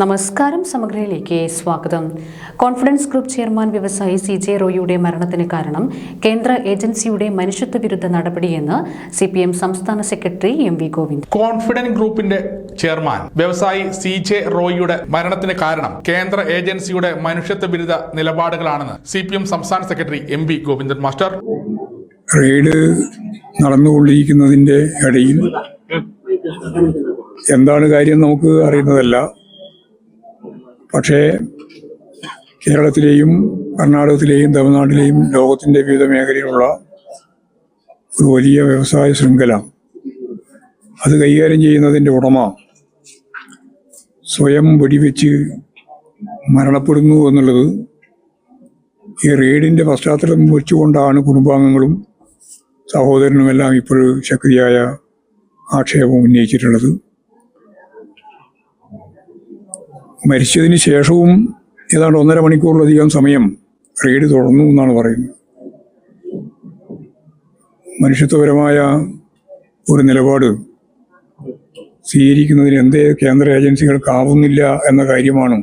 നമസ്കാരം സമഗ്രയിലേക്ക് സ്വാഗതം. കോൺഫിഡൻസ് ഗ്രൂപ്പ് ചെയർമാൻ വ്യവസായി സി ജെ റോയിയുടെ മരണത്തിന് കാരണം കേന്ദ്ര ഏജൻസിയുടെ മനുഷ്യത്വ വിരുദ്ധ നടപടിയെന്ന് സി പി എം സംസ്ഥാന secretary M V Govind. Confidence ഗ്രൂപ്പിന്റെ ചെയർമാൻ വ്യവസായി സി ജെ റോയിയുടെ മരണത്തിന് കാരണം കേന്ദ്ര ഏജൻസിയുടെ മനുഷ്യത്വ വിരുദ്ധ നിലപാടുകളാണെന്ന് സി പി എം സംസ്ഥാന secretary M V Govindan master. Raid നടന്നുകൊണ്ടിരിക്കുന്നതിന്റെ ഇടയിൽ എന്താണ് കാര്യം നമുക്ക് അറിയുന്നതല്ല. പക്ഷേ കേരളത്തിലെയും കർണാടകത്തിലെയും തമിഴ്നാട്ടിലെയും ലോകത്തിന്റെ വിവിധ മേഖലയിലുള്ള ഒരു വലിയ വ്യവസായ ശൃംഖല അത് കൈകാര്യം ചെയ്യുന്നതിന്റെ ഉടമ സ്വയം വെടിവെച്ച് മരണപ്പെടുന്നു എന്നുള്ളത് ഈ റെയ്ഡിന്റെ പശ്ചാത്തലം വെച്ചുകൊണ്ടാണ് കുടുംബാംഗങ്ങളും സഹോദരനുമെല്ലാം ഇപ്പോൾ ശക്തിയായ ആക്ഷേപം ഉന്നയിച്ചിട്ടുള്ളത്. മരിച്ചതിന് ശേഷവും ഏതാണ്ട് ഒന്നര മണിക്കൂറിലധികം സമയം റെയ്ഡ് തുടർന്നു എന്നാണ് പറയുന്നത്. മനുഷ്യത്വപരമായ ഒരു നിലപാട് സ്വീകരിക്കുന്നതിന് എന്തേ കേന്ദ്ര ഏജൻസികൾക്കാവുന്നില്ല എന്ന കാര്യമാണ്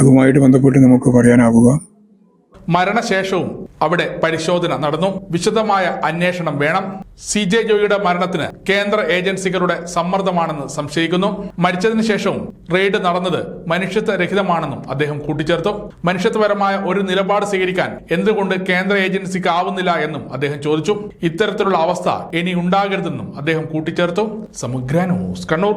അതുമായിട്ട് ബന്ധപ്പെട്ട് നമുക്ക് പറയാനാവുക. മരണശേഷവും അവിടെ പരിശോധന നടന്നു. വിശദമായ അന്വേഷണം വേണം. സി ജെ ജോയിയുടെ മരണത്തിന് കേന്ദ്ര ഏജൻസികളുടെ സമ്മർദ്ദമാണെന്ന് സംശയിക്കുന്നു. മരിച്ചതിന് ശേഷവും റെയ്ഡ് നടന്നത് മനുഷ്യത്വരഹിതമാണെന്നും അദ്ദേഹം കൂട്ടിച്ചേർത്തു. മനുഷ്യത്വപരമായ ഒരു നിലപാട് സ്വീകരിക്കാൻ എന്തുകൊണ്ട് കേന്ദ്ര ഏജൻസിക്ക് ആവുന്നില്ല എന്നും അദ്ദേഹം ചോദിച്ചു. ഇത്തരത്തിലുള്ള അവസ്ഥ ഇനി ഉണ്ടാകരുതെന്നും അദ്ദേഹം കൂട്ടിച്ചേർത്തു. സമഗ്ര ന്യൂസ് കണ്ണൂർ.